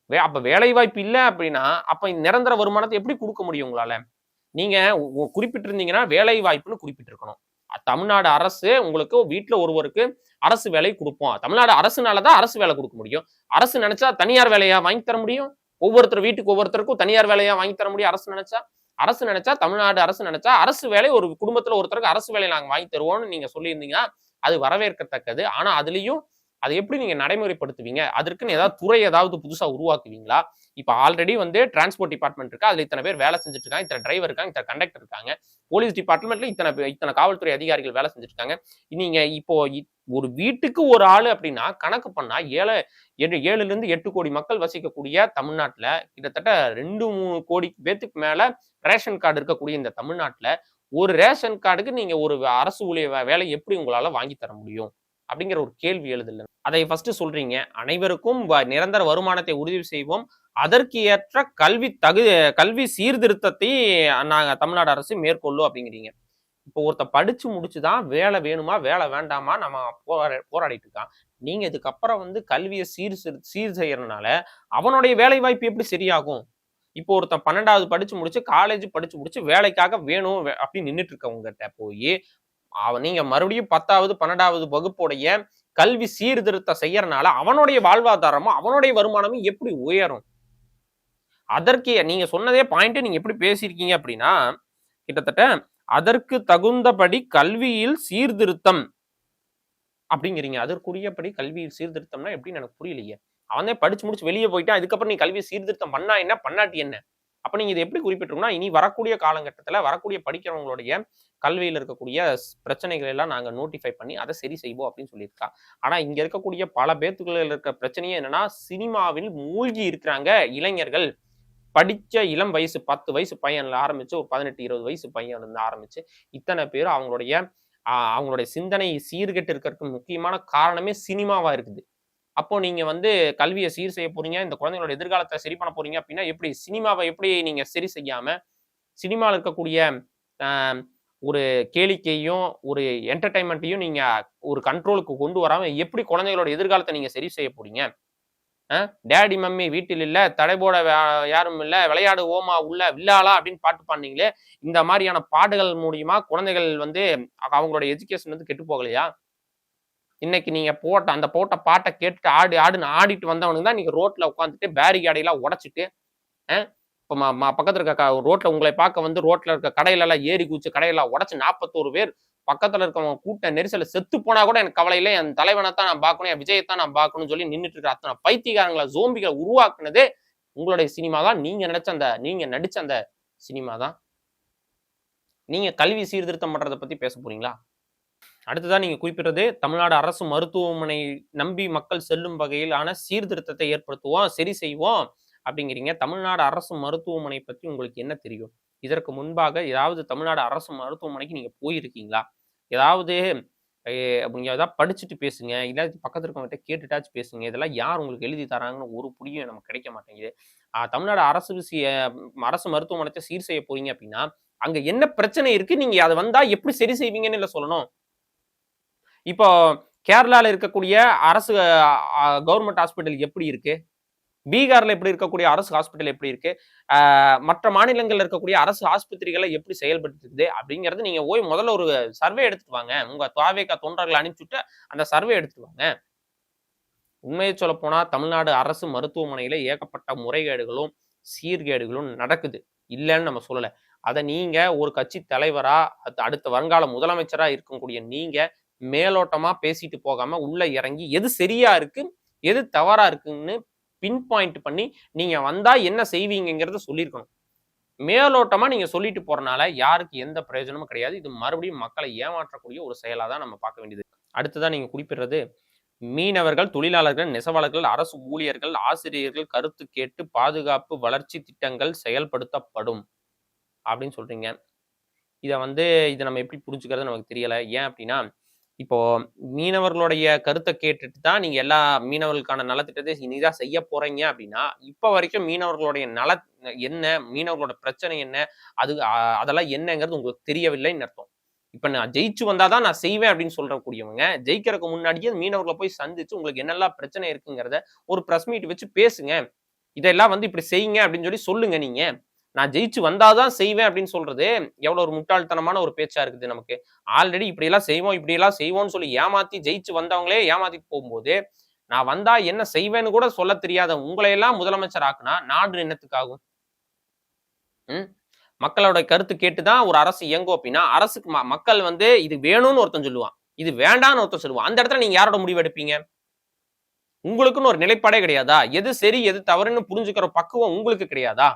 வே அப்ப வேலை வாய்ப்பு இல்லை அப்படின்னா அப்ப நிரந்தர வருமானத்தை எப்படி கொடுக்க முடியும் உங்களால? நீங்க குறிப்பிட்டிருந்தீங்கன்னா வேலை வாய்ப்புன்னு குறிப்பிட்டிருக்கணும் தமிழ்நாடு அரசு உங்களுக்கு வீட்டுல ஒருவருக்கு அரசு வேலை கொடுப்போம். தமிழ்நாடு அரசுனாலதான் அரசு வேலை கொடுக்க முடியும். அரசு நினைச்சா தனியார் வேலையா வாங்கி தர முடியும்? ஒவ்வொருத்தர் வீட்டுக்கு ஒவ்வொருத்தருக்கும் தனியார் வேலையா வாங்கி தர முடியும். அரசு நினைச்சா அரசு நினைச்சா தமிழ்நாடு அரசு நினைச்சா அரசு வேலை ஒரு குடும்பத்துல ஒருத்தருக்கு அரசு வேலை நாங்க வாங்கி தருவோம்னு நீங்க சொல்லியிருந்தீங்கன்னா அது வரவேற்கத்தக்கது. ஆனா அதுலயும் அதை எப்படி நீங்க நடைமுறைப்படுத்துவீங்க? அதற்குன்னு ஏதாவது துறை ஏதாவது புதுசா உருவாக்குவீங்களா? இப்ப ஆல்ரெடி வந்து டிரான்ஸ்போர்ட் டிபார்ட்மெண்ட் இருக்கு? அதுல இத்தனை பேர் வேலை செஞ்சுட்டு இருக்காங்க இத்தனை டிரைவர் இருக்காங்க இத்தனை கண்டக்டர் இருக்காங்க. போலீஸ் டிபார்ட்மெண்ட்ல இத்தனை இத்தனை காவல்துறை அதிகாரிகள் வேலை செஞ்சுட்டு இருக்காங்க. நீங்க இப்போ இ- ஒரு வீட்டுக்கு ஒரு ஆளு அப்படின்னா கணக்கு பண்ணா ஏழு ஏழு ஏழுல இருந்து எட்டு கோடி மக்கள் வசிக்கக்கூடிய தமிழ்நாட்டுல கிட்டத்தட்ட ரெண்டு மூணு கோடி பேத்துக்கு மேல ரேஷன் கார்டு இருக்கக்கூடிய இந்த தமிழ்நாட்டுல ஒரு ரேஷன் கார்டுக்கு நீங்க ஒரு அரசு ஊழிய வேலை எப்படி உங்களால வாங்கி தர முடியும்? அப்படிங்கிற ஒரு கேள்வி எழுதல. அதை ஃபர்ஸ்ட் சொல்றீங்க. அனைவருக்கும் வ- நிரந்தர வருமானத்தை உறுதி செய்வோம். அதற்கு ஏற்ற கல்வி தகு கல்வி சீர்திருத்தத்தை நாங்க தமிழ்நாடு அரசு மேற்கொள்ளும் அப்படிங்கிறீங்க. இப்போ ஒருத்த படிச்சு முடிச்சுதான் வேலை வேணுமா வேலை வேண்டாமா நம்ம போரா போராடிட்டு இருக்கான். நீங்க இதுக்கப்புறம் வந்து கல்வியை சீர் சீர் செய்யறதுனால அவனுடைய வேலை வாய்ப்பு எப்படி சரியாகும்? இப்போ ஒருத்தன் பன்னெண்டாவது படிச்சு முடிச்சு காலேஜ் படிச்சு முடிச்சு வேலைக்காக வேணும் அப்படின்னு நின்றுட்டு இருக்கவங்ககிட்ட போய் நீங்க மறுபடியும் பத்தாவது பன்னெண்டாவது வகுப்புடைய கல்வி சீர்திருத்தம் செய்யறனால அவனுடைய வாழ்வாதாரமும் அவனுடைய வருமானமும் எப்படி உயரும்? அதற்கு நீங்க சொன்னதே பாயிண்ட் நீங்க எப்படி பேசியிருக்கீங்க அப்படின்னா கிட்டத்தட்ட அதற்கு தகுந்தபடி கல்வியில் சீர்திருத்தம் அப்படிங்கிறீங்க. அதற்குரியபடி கல்வியில் சீர்திருத்தம்னா எப்படின்னு எனக்கு புரியலையே. அவன் தான் படிச்சு முடிச்சு வெளியே போயிட்டான். அதுக்கப்புறம் நீ கல்வி சீர்திருத்தம் பண்ணா என்ன? பண்ணாட்டி என்ன? அப்போ நீங்கள் இது எப்படி குறிப்பிட்டிருக்கோம்னா இனி வரக்கூடிய காலகட்டத்தில் வரக்கூடிய படிக்கிறவங்களுடைய கல்வியில் இருக்கக்கூடிய பிரச்சனைகள் எல்லாம் நாங்கள் நோட்டிஃபை பண்ணி அதை சரி செய்வோம் அப்படின்னு சொல்லியிருக்கா ஆனால் இங்கே இருக்கக்கூடிய பல பேத்துக்குள்ள இருக்க பிரச்சனையே என்னன்னா சினிமாவில் மூழ்கி இருக்கிறாங்க இளைஞர்கள். படித்த இளம் வயசு பத்து வயசு பையன்ல ஆரம்பிச்சு ஒரு பதினெட்டு இருபது வயசு பையன்லேருந்து ஆரம்பிச்சு இத்தனை பேர் அவங்களுடைய அவங்களுடைய சிந்தனை சீர்கெட்டு இருக்கிறதுக்கு முக்கியமான காரணமே சினிமாவாக இருக்குது. அப்போ நீங்க வந்து கல்வியை சீர் செய்ய போறீங்க இந்த குழந்தைங்களோட எதிர்காலத்தை சரி பண்ண போறீங்க அப்படின்னா எப்படி சினிமாவை எப்படி நீங்க சரி செய்யாம சினிமாவில் இருக்கக்கூடிய ஒரு கேளிக்கையும் ஒரு என்டர்டைன்மெண்ட்டையும் நீங்க ஒரு கண்ட்ரோலுக்கு கொண்டு வராம எப்படி குழந்தைகளோட எதிர்காலத்தை நீங்க சரி செய்ய போறீங்க? டேடி மம்மி வீட்டில் இல்லை தடைபோட போட யாரும் இல்லை விளையாடு ஓமா உள்ள வில்லாளா? அப்படின்னு பாட்டு பாடுனீங்களே இந்த மாதிரியான பாடுகள் மூலியமா குழந்தைகள் வந்து அவங்களோட எஜுகேஷன் வந்து கெட்டு போகலையா? இன்னைக்கு நீங்க போட்ட அந்த போட்ட பாட்டை கேட்டுட்டு ஆடி ஆடுன்னு ஆடிட்டு வந்தவனுக்கு தான் நீங்க ரோட்ல உட்காந்துட்டு பேரிகாடையெல்லாம் உடச்சிட்டு இப்போ ம- ம- பக்கத்துல இருக்க க- ரோட்ல உங்களை பார்க்க வந்து ரோட்ல இருக்க கடையில எல்லாம் ஏறி குச்சி கடையெல்லாம் உடச்சு நாற்பத்தோரு பேர் பக்கத்துல இருக்கவங்க கூட்ட நெரிசல செத்து போனா கூட எனக்கு கவலை இல்லை. என் தலைவனை தான் நான் பார்க்கணும் என் விஜயத்தான் நான் பார்க்கணும்னு சொல்லி நின்றுட்டு இருக்கிற அத்தனை பைத்தியக்காரங்களை ஜோம்பிகளை உருவாக்குனதே உங்களுடைய சினிமா தான். நீங்க நினைச்ச அந்த நீங்க நடிச்ச அந்த சினிமா தான். நீங்க கல்வி சீர்திருத்தம் பண்றதை பத்தி பேச போறீங்களா? அடுத்ததான் நீங்க குறிப்பிடுறது தமிழ்நாடு அரசு மருத்துவமனை நம்பி மக்கள் செல்லும் வகையிலான சீர்திருத்தத்தை ஏற்படுத்துவோம் சரி செய்வோம் அப்படிங்கிறீங்க. தமிழ்நாடு அரசு மருத்துவமனை பத்தி உங்களுக்கு என்ன தெரியும்? இதற்கு முன்பாக ஏதாவது தமிழ்நாடு அரசு மருத்துவமனைக்கு நீங்க போயிருக்கீங்களா? ஏதாவது நீங்க ஏதாவது படிச்சுட்டு பேசுங்க. இல்லாட்டி பக்கத்து இருக்கவங்ககிட்ட கேட்டுட்டாச்சு பேசுங்க. இதெல்லாம் யார் உங்களுக்கு எழுதி தராங்கன்னு ஒரு புரியும் நமக்கு கிடைக்க மாட்டேங்குது. தமிழ்நாடு அரசு சி- அரசு மருத்துவமனையை சீர் செய்ய போறீங்க அப்படின்னா அங்க என்ன பிரச்சனை இருக்கு? நீங்க அதை வந்தா எப்படி சரி செய்வீங்கன்னு இல்ல சொல்லணும். இப்போ கேரளாவில் இருக்கக்கூடிய அரசு கவர்மெண்ட் ஹாஸ்பிட்டல் எப்படி இருக்கு? பீகாரில் எப்படி இருக்கக்கூடிய அரசு ஹாஸ்பிட்டல் எப்படி இருக்கு? மற்ற மாநிலங்களில் இருக்கக்கூடிய அரசு ஆஸ்பத்திரிகளை எப்படி செயல்பட்டு இருக்குது நீங்க போய் முதல்ல ஒரு சர்வே எடுத்துட்டு வாங்க. உங்க துவாவேக்கா தொண்டர்களை அனுப்பிச்சுட்டு அந்த சர்வே எடுத்துட்டு வாங்க. உண்மையை சொல்ல போனா தமிழ்நாடு அரசு மருத்துவமனையில ஏகப்பட்ட முறைகேடுகளும் சீர்கேடுகளும் நடக்குது. இல்லைன்னு நம்ம சொல்லலை. அதை நீங்க ஒரு கட்சி தலைவரா அடுத்த வருங்கால முதலமைச்சரா இருக்கக்கூடிய நீங்க மேலோட்டமா பேசிட்டு போகாம உள்ள இறங்கி எது சரியா இருக்கு எது தவறா இருக்குன்னு பின் பாயிண்ட் பண்ணி நீங்க வந்தா என்ன செய்வீங்கங்கிறத சொல்லியிருக்கணும் மேலோட்டமா நீங்க சொல்லிட்டு போறனால யாருக்கு எந்த பிரயோஜனமும் கிடையாது. இது மறுபடியும் மக்களை ஏமாற்றக்கூடிய ஒரு செயலா தான் நம்ம பார்க்க வேண்டியது. அடுத்ததான் நீங்க குறிப்பிடுறது மீனவர்கள் தொழிலாளர்கள் நெசவாளர்கள் அரசு ஊழியர்கள் ஆசிரியர்கள் கருத்து கேட்டு பாதுகாப்பு வளர்ச்சி திட்டங்கள் செயல்படுத்தப்படும் அப்படின்னு சொல்றீங்க. இதை வந்து இதை நம்ம எப்படி புரிஞ்சுக்கிறது நமக்கு தெரியல. ஏன் அப்படின்னா இப்போ மீனவர்களுடைய கருத்தை கேட்டுட்டு தான் நீங்க எல்லா மீனவர்களுக்கான நலத்திட்டத்தை இனிதான் செய்ய போறீங்க அப்படின்னா இப்ப வரைக்கும் மீனவர்களுடைய நல என்ன மீனவர்களோட பிரச்சனை என்ன அது அதெல்லாம் என்னங்கிறது உங்களுக்கு தெரியவில்லைன்னு அர்த்தம். இப்ப நான் ஜெயிச்சு வந்தாதான் நான் செய்வேன் அப்படின்னு சொல்றக்கூடியவங்க ஜெயிக்கிறதுக்கு முன்னாடியே மீனவர்களை போய் சந்திச்சு உங்களுக்கு என்னெல்லாம் பிரச்சனை இருக்குங்கிறத ஒரு ப்ரெஸ் மீட் வச்சு பேசுங்க. இதெல்லாம் வந்து இப்படி செய்யுங்க அப்படின்னு சொல்லி சொல்லுங்க நீங்க. நான் ஜெயிச்சு வந்தாதான் செய்வேன் அப்படின்னு சொல்றது எவ்வளவு ஒரு முட்டாள்தனமான ஒரு பேச்சா இருக்குது நமக்கு. ஆல்ரெடி இப்படி எல்லாம் செய்வோம் இப்படி எல்லாம் செய்வோம்னு சொல்லி ஏமாத்தி ஜெயிச்சு வந்தவங்களே ஏமாத்திட்டு போகும்போது நான் வந்தா என்ன செய்வேன்னு கூட சொல்ல தெரியாத உங்களை எல்லாம் முதலமைச்சர் ஆக்குனா நாடு என்னத்துக்காகும்? ம்? மக்களோட கருத்து கேட்டுதான் ஒரு அரசு இயங்கும் அப்படின்னா அரசுக்கு மக்கள் வந்து இது வேணும்னு ஒருத்தன் சொல்லுவான். இது வேண்டாம்னு ஒருத்தன் சொல்லுவான். அந்த இடத்துல நீங்க யாரோட முடிவு எடுப்பீங்க? உங்களுக்குன்னு ஒரு நிலைப்பாடே கிடையாதா? எது சரி எது தவறுன்னு புரிஞ்சுக்கிற பக்குவம் உங்களுக்கு கிடையாதா?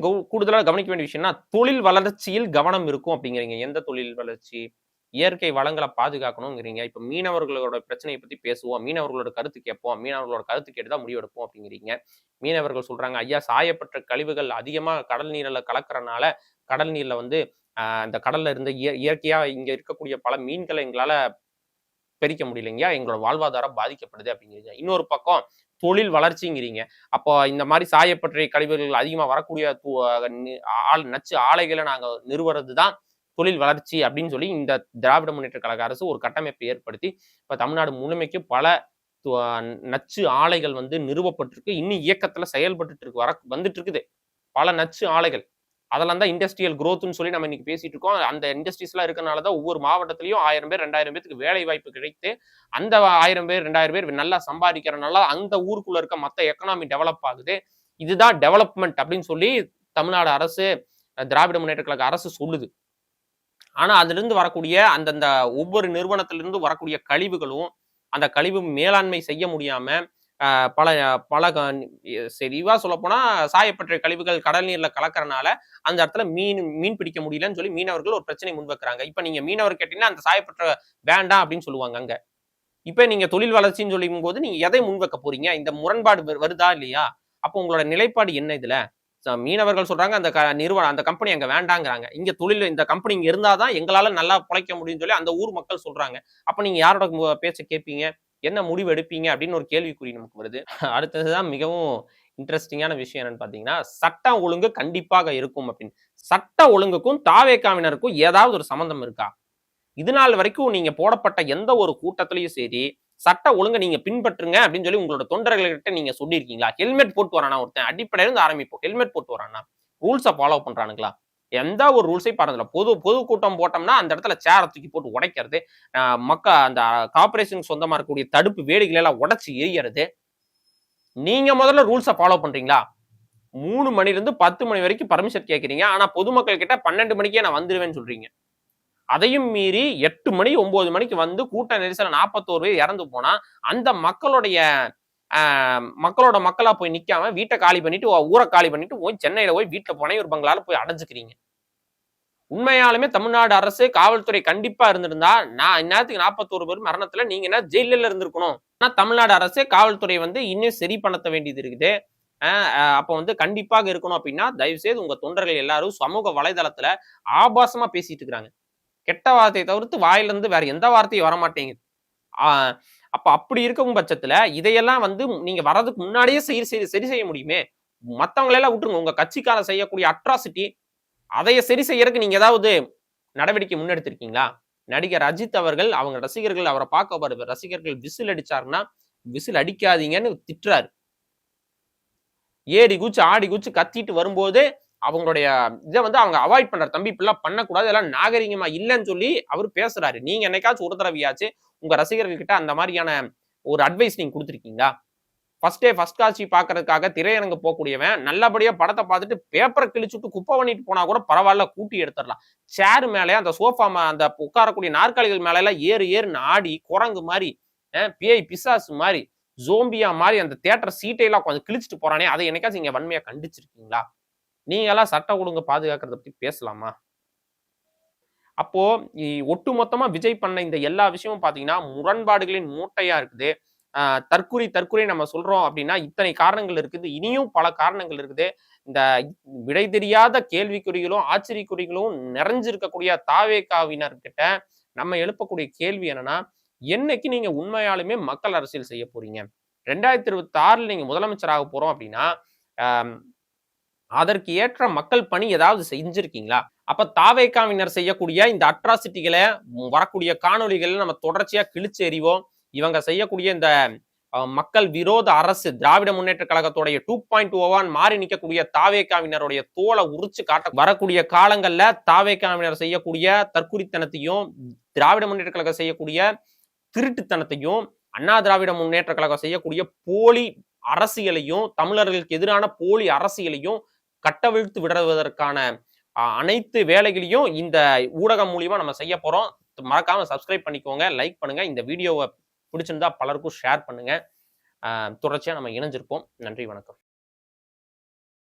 கூடுதலாக கூடுதலா கவனிக்க வேண்டிய விஷயம்னா தொழில் வளர்ச்சியில் கவனம் இருக்கும் அப்படிங்கிறீங்க. எந்த தொழில் வளர்ச்சி? இயற்கை வளங்களை பாதுகாக்கணுங்கிறீங்க. இப்ப மீனவர்களோட பிரச்சனையை பத்தி பேசுவோம். மீனவர்களோட கருத்து கேட்போம். மீனவர்களோட கருத்து கேட்டு தான் முடிவெடுப்போம் அப்படிங்கிறீங்க. மீனவர்கள் சொல்றாங்க ஐயா சாயப்பட்ட கழிவுகள் அதிகமா கடல் நீரில் கலக்கிறனால கடல் நீர்ல வந்து ஆஹ் அந்த கடல்ல இருந்த இய- இயற்கையா இங்க இருக்கக்கூடிய பல மீன்களை எங்களால பெரிக்க முடியலைங்கயா எங்களோட வாழ்வாதாரம் பாதிக்கப்படுது அப்படிங்கிறீங்க. இன்னொரு பக்கம் தொழில் வளர்ச்சிங்கிறீங்க. அப்போ இந்த மாதிரி சாயப்பட்டறை கழிவுகள் அதிகமாக வரக்கூடிய ஆள் நச்சு ஆலைகளை நாங்கள் நிறுவுறது தான் தொழில் வளர்ச்சி அப்படின்னு சொல்லி இந்த திராவிட முன்னேற்ற கழக அரசு ஒரு கட்டமைப்பை ஏற்படுத்தி இப்போ தமிழ்நாடு முழுமைக்கு பல நச்சு ஆலைகள் வந்து நிறுவப்பட்டிருக்கு. இன்னும் இயக்கத்தில் செயல்பட்டு இருக்கு வர வந்துட்டு இருக்குது. பல நச்சு ஆலைகள். அதெல்லாம் தான் இண்டஸ்ட்ரியல் குரோத்னு சொல்லி நம்ம இன்னைக்கு பேசிட்டு இருக்கோம். அந்த இண்டஸ்ட்ரீஸ்லாம் இருக்கனால தான் ஒவ்வொரு மாவட்டத்திலையும் ஆயிரம் பேர் ரெண்டாயிரம் பேருக்கு வேலை வாய்ப்பு கிடைத்து அந்த ஆயிரம் பேர் ரெண்டாயிரம் பேர் நல்லா சம்பாதிக்கிறனால அந்த ஊருக்குள்ள இருக்க மற்ற எக்கனாமி டெவலப் ஆகுது. இதுதான் டெவலப்மெண்ட் அப்படின்னு சொல்லி தமிழ்நாடு அரசு திராவிட முன்னேற்ற கழக அரசு சொல்லுது. ஆனா அதுல இருந்து வரக்கூடிய அந்தந்த ஒவ்வொரு நிறுவனத்திலிருந்து வரக்கூடிய கழிவுகளும் அந்த கழிவு மேலாண்மை செய்ய முடியாம பல பல செறிவா சொல்ல போனா சாயப்பட்ட கழிவுகள் கடல் நீர்ல கலக்கறனால அந்த இடத்துல மீன் மீன் பிடிக்க முடியலன்னு சொல்லி மீனவர்கள் ஒரு பிரச்சனை முன்வைக்கிறாங்க. இப்ப நீங்க மீனவர் கேட்டீங்கன்னா அந்த சாயப்பட்ட வேண்டாம் அப்படின்னு சொல்லுவாங்க அங்க. இப்ப நீங்க தொழில் வளர்ச்சின்னு சொல்லும் போது நீங்க எதை முன்வைக்க போறீங்க? இந்த முரண்பாடு வருதா இல்லையா? அப்போ உங்களோட நிலைப்பாடு என்ன இதுல? மீனவர்கள் சொல்றாங்க அந்த க- நிறுவனம் அந்த கம்பெனி அங்க வேண்டாங்கிறாங்க. இங்க தொழில் இந்த கம்பெனி இங்க இருந்தாதான் எங்களால நல்லா பிழைக்க முடியும்னு சொல்லி அந்த ஊர் மக்கள் சொல்றாங்க. அப்ப நீங்க யாரோட பேச்ச கேட்பீங்க என்ன முடிவு எடுப்பீங்க அப்படின்னு ஒரு கேள்விக்குறி நமக்கு வருது. அடுத்ததுதான் மிகவும் இன்ட்ரெஸ்டிங்கான விஷயம் என்னன்னு பாத்தீங்கன்னா சட்டம் ஒழுங்கு கண்டிப்பாக இருக்கும் அப்படின்னு. சட்ட ஒழுங்குக்கும் தாவேக்காவினருக்கும் ஏதாவது ஒரு சம்பந்தம் இருக்கா? இது நாள் வரைக்கும் நீங்க போடப்பட்ட எந்த ஒரு கூட்டத்திலையும் சரி சட்ட ஒழுங்கை நீங்க பின்பற்றுங்க அப்படின்னு சொல்லி உங்களோட தொண்டர்கள்கிட்ட நீங்க சொல்லியிருக்கீங்களா? ஹெல்மெட் போட்டு வரானா ஒருத்தன்? அடிப்படையில இருந்து ஆரம்பிப்போம். ஹெல்மெட் போட்டு வரானா? ரூல்ஸை ஃபாலோ பண்றானுங்களா? எந்த ஒரு ரூல்ஸையும் பாருங்கல பொது பொது கூட்டம் போட்டோம்னா அந்த இடத்துல சேரை தூக்கி போட்டு உடைக்கிறது மக்க அந்த கார்பரேஷனுக்கு சொந்தமாக இருக்கக்கூடிய தடுப்பு வேடிகளை எல்லாம் உடச்சி எரியறது நீங்கள் முதல்ல ரூல்ஸை ஃபாலோ பண்ணுறீங்களா மூணு மணிலேருந்து பத்து மணி வரைக்கும் பர்மிஷன் கேட்குறீங்க ஆனால் பொதுமக்கள் கிட்ட பன்னெண்டு மணிக்கே நான் வந்துருவேன்னு சொல்கிறீங்க அதையும் மீறி எட்டு மணி ஒன்பது மணிக்கு வந்து கூட்ட நெரிசல் நாற்பத்தோரு பேர் இறந்து போனால் அந்த மக்களுடைய மக்களோட மக்களா போய் நிற்காம வீட்டை காலி பண்ணிட்டு ஊரை காலி பண்ணிட்டு போய் சென்னையில போய் வீட்டில் போனே ஒரு பங்களால போய் அடைஞ்சுக்கிறீங்க. உண்மையாலுமே தமிழ்நாடு அரசு காவல்துறை கண்டிப்பா இருந்திருந்தா நான் இந்நேரத்துக்கு நாற்பத்தோரு பேர் மரணத்துல நீங்க என்ன ஜெயிலில் இருந்திருக்கணும். ஆனா தமிழ்நாடு அரசு காவல்துறை வந்து இன்னும் சரி பண்ணத்த வேண்டியது இருக்குது. அப்போ வந்து கண்டிப்பாக இருக்கணும் அப்படின்னா தயவு செய்து உங்க தொண்டர்கள் எல்லாரும் சமூக வலைதளத்துல ஆபாசமா பேசிட்டு இருக்கிறாங்க. கெட்ட வார்த்தையை தவிர்த்து வாயிலிருந்து வேற எந்த வார்த்தையும் வர மாட்டேங்குது அப்ப அப்படி இருக்கும் பட்சத்துல இதையெல்லாம் வந்து நீங்க வர்றதுக்கு முன்னாடியே சரி சரி சரி செய்ய முடியுமே? மற்றவங்களெல்லாம் விட்டுருங்க. உங்க கட்சிக்கார செய்யக்கூடிய அட்ராசிட்டி அதைய சரி செய்யறதுக்கு நீங்க ஏதாவது நடவடிக்கை முன்னெடுத்திருக்கீங்களா? நடிகர் அஜித் அவர்கள் அவங்க ரசிகர்கள் அவரை பார்க்க வருவார் ரசிகர்கள் விசில் அடிச்சாருன்னா விசில் அடிக்காதீங்கன்னு திட்டுறாரு. ஏடி குச்சி ஆடி குச்சி கத்திட்டு வரும்போது அவங்களுடைய இதை வந்து அவங்க அவாய்ட் பண்ற தம்பி இப்படிலாம் பண்ணக்கூடாது இதெல்லாம் நாகரிகமா இல்லைன்னு சொல்லி அவர் பேசுறாரு. நீங்க என்னைக்காச்சும் ஒரு தடவையாச்சு உங்க ரசிகர்கள் கிட்ட அந்த மாதிரியான ஒரு அட்வைஸ் நீங்க கொடுத்துருக்கீங்களா? ஃபர்ஸ்டே ஃபர்ஸ்ட் காட்சி பார்க்கறதுக்காக திரையரங்கு போகக்கூடியவன் நல்லபடியா படத்தை பார்த்துட்டு பேப்பரை கிழிச்சுட்டு குப்பை பண்ணிட்டு போனா கூட பரவாயில்ல கூட்டி எடுத்துடலாம். சேர் மேலே அந்த சோஃபா அந்த உட்காரக்கூடிய நாற்காலிகள் மேலெல்லாம் ஏறு ஏறுன்னு ஆடி குரங்கு மாதிரி பிஐ பிசாசு மாதிரி ஜோம்பியா மாதிரி அந்த தேட்டர் சீட்டையெல்லாம் கொஞ்சம் கிழிச்சிட்டு போறானே அதை என்னைக்காச்சும் இங்கே வன்மையா கண்டிச்சிருக்கீங்களா? நீங்களாம் சட்டம் சட்ட ஒழுங்கு பாதுகாக்கிறத பத்தி பேசலாமா? அப்போ ஒட்டு ஒட்டுமொத்தமா விஜய் பண்ண இந்த எல்லா விஷயமும் பாத்தீங்கன்னா முரண்பாடுகளின் மூட்டையா இருக்குது. ஆஹ் தற்குறி தற்குறி நம்ம சொல்றோம் அப்படின்னா இத்தனை காரணங்கள் இருக்குது. இனியும் பல காரணங்கள் இருக்குது. இந்த விடை தெரியாத கேள்விக்குறிகளும் ஆச்சரியக்குறிகளும் நிறைஞ்சிருக்கக்கூடிய தாவேக்காவினர்கிட்ட நம்ம எழுப்பக்கூடிய கேள்வி என்னன்னா என்னைக்கு நீங்க உண்மையாலுமே மக்கள் அரசியல் செய்ய போறீங்க? ரெண்டாயிரத்தி இருபத்தி ஆறுல நீங்க முதலமைச்சராக போறோம் அப்படின்னா அதற்கு ஏற்ற மக்கள் பணி ஏதாவது செஞ்சிருக்கீங்களா? அப்ப தாவேக்காவினர் செய்யக்கூடிய இந்த அட்ராசிட்டிகளை வரக்கூடிய காணொலிகளை நம்ம தொடர்ச்சியா கிழிச்சு எறிவோம். இவங்க செய்யக்கூடிய இந்த மக்கள் விரோத அரசு திராவிட முன்னேற்ற கழகத்துடைய டூ பாயிண்ட் ஓவான் மாறி நிற்கக்கூடிய தாவேக்காவினருடைய தோலை உரிச்சு காட்ட வரக்கூடிய காலங்கள்ல தாவேக்காவினர் செய்யக்கூடிய தற்குறித்தனத்தையும் திராவிட முன்னேற்ற கழகம் செய்யக்கூடிய திருட்டுத்தனத்தையும் அண்ணா திராவிட முன்னேற்ற கழகம் செய்யக்கூடிய போலி அரசியலையும் தமிழர்களுக்கு எதிரான போலி அரசியலையும் கட்டவிழ்த்து விடுவதற்கான அனைத்து வேலைகளையும் இந்த ஊடகம் மூலியமா நம்ம செய்ய போறோம். மறக்காம சப்ஸ்கிரைப் பண்ணிக்கோங்க லைக் பண்ணுங்க. இந்த வீடியோவை பிடிச்சிருந்தா பலருக்கும் ஷேர் பண்ணுங்க. தொடர்ச்சியா நம்ம இணைஞ்சிருப்போம். நன்றி வணக்கம்.